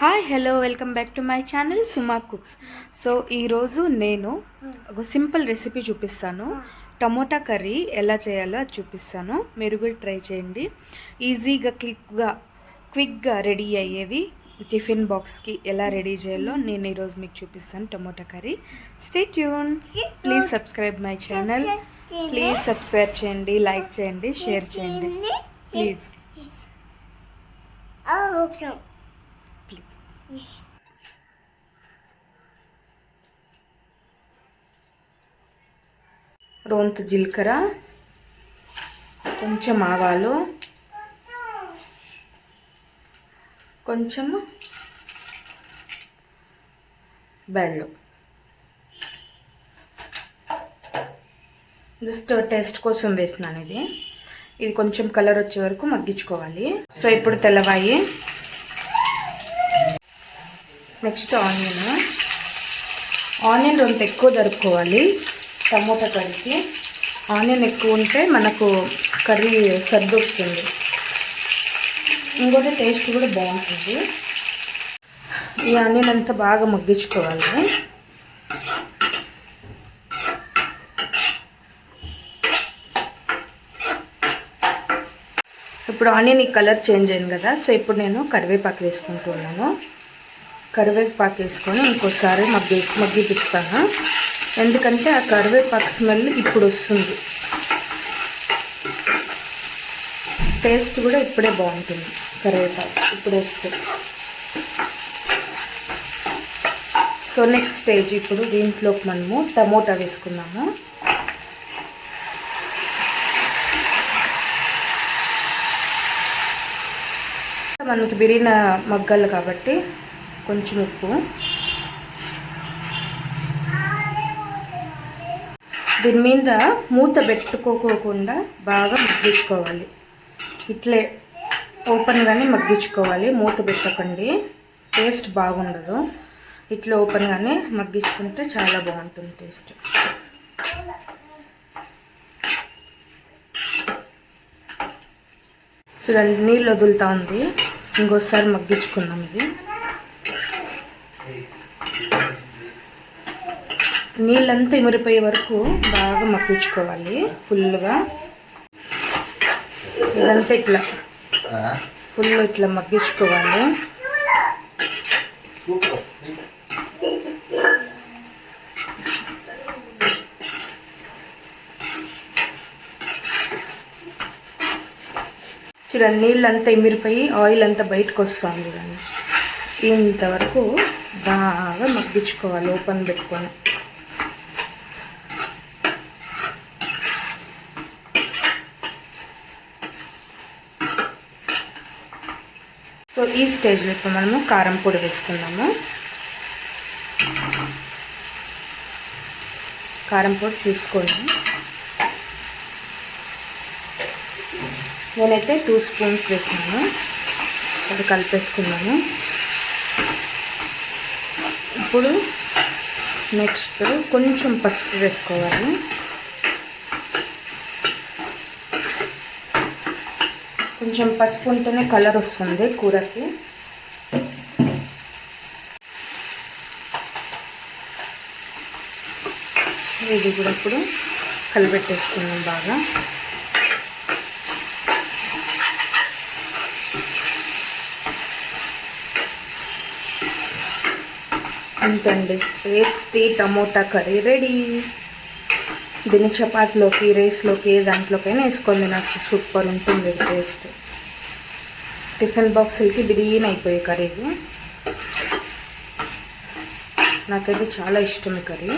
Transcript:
Hi hello welcome back to my channel Suma cooks so ఈరోజు నేను ఒక simple recipe చూపిస్తాను. టమోటా కర్రీ ఎలా చేయాలో అది చూపిస్తాను. మీరు కూడా ట్రై చేయండి. ఈజీగా క్లిక్గా క్విక్గా రెడీ అయ్యేది టిఫిన్ బాక్స్కి ఎలా రెడీ చేయాలో నేను ఈరోజు మీకు చూపిస్తాను tomato curry. Stay tune please subscribe my channel please subscribe చేయండి లైక్ చేయండి షేర్ చేయండి. ప్లీజ్ రోంతు జీలకర్ర కొంచెం ఆవాలు కొంచెం బెళ్ళు జస్ట్ టేస్ట్ కోసం వేసినాను ఇది. ఇది కొంచెం కలర్ వచ్చే వరకు మగ్గించుకోవాలి. సో ఇప్పుడు తెల్లవాయి. Next onion. ఆనియన్ కొంత ఎక్కువ దొరుకుకోవాలి టమోటా కర్రీకి ఆనియన్ ఎక్కువ ఉంటే మనకు కర్రీ సర్దొస్తుంది ఇంకోటి టేస్ట్ కూడా బాగుంటుంది. ఈ ఆనియన్ అంతా బాగా మగ్గించుకోవాలి. ఇప్పుడు ఆనియన్ ఈ కలర్ చేంజ్ అయింది కదా సో ఇప్పుడు నేను కరివేపాకు వేసుకుంటున్నాను కరివేపాకు వేసుకొని ఇంకోసారి మగ్గి మగ్గిపిస్తాను ఎందుకంటే ఆ కరివేపాకు స్మెల్ ఇప్పుడు వస్తుంది. టేస్ట్ కూడా ఇప్పుడే బాగుంటుంది. కరివేపాకు ఇప్పుడు వేస్తే. సో నెక్స్ట్ స్టేజ్ ఇప్పుడు దీంట్లోకి మనము టమోటా వేసుకున్నాము మనకి బిర్యానీ మగ్గాలు కాబట్టి కొంచెం ఉప్పు. దీని మీద మూత పెట్టుకోకోకుండా బాగా మగ్గించుకోవాలి. ఇట్లే ఓపెన్గానే మగ్గించుకోవాలి. మూత పెట్టకండి. టేస్ట్ బాగుండదు. ఇట్లా ఓపెన్గానే మగ్గించుకుంటే చాలా బాగుంటుంది టేస్ట్. చూడండి నీళ్ళు వదులుతా ఉంది. ఇంకోసారి మగ్గించుకుందాం ఇది. నీళ్ళంతా ఇమిరిపోయే వరకు బాగా మగ్గించుకోవాలి ఫుల్గా. ఇదంతా ఇట్లా. ఫుల్ ఇట్లా మగ్గించుకోవాలి. చూడండి నీళ్ళంతా ఇమిరిపోయి ఆయిల్ అంతా బయటకు వస్తుంది చూడండి. ఇంతవరకు బాగా మగ్గించుకోవాలి ఓపెన్ పెట్టుకొని. సో ఈ స్టేజ్లో ఇప్పుడు మనము కారం పొడి వేసుకున్నాము కారం పొడి చూసుకోండి. నేనైతే టూ స్పూన్స్ వేసాను అది కలిపేసుకున్నాను. ఇప్పుడు నెక్స్ట్ కొంచెం పసుపు వేసుకోవాలి. కొంచెం పసుపు ఉంటేనే కలర్ వస్తుంది కూరకి. ఇది కూడా ఇప్పుడు కలిపెట్టేసుకున్నాం బాగా. అంతండి. Tasty tomato curry ready. దీన్ని చపాతీలోకి రైస్లోకి దాంట్లోకైనా వేసుకొని నాకు సూపర్ ఉంటుంది టేస్ట్. టిఫిన్ బాక్సులకి బిర్యానీ అయిపోయే కర్రీ నాకైతే చాలా ఇష్టం కర్రీ.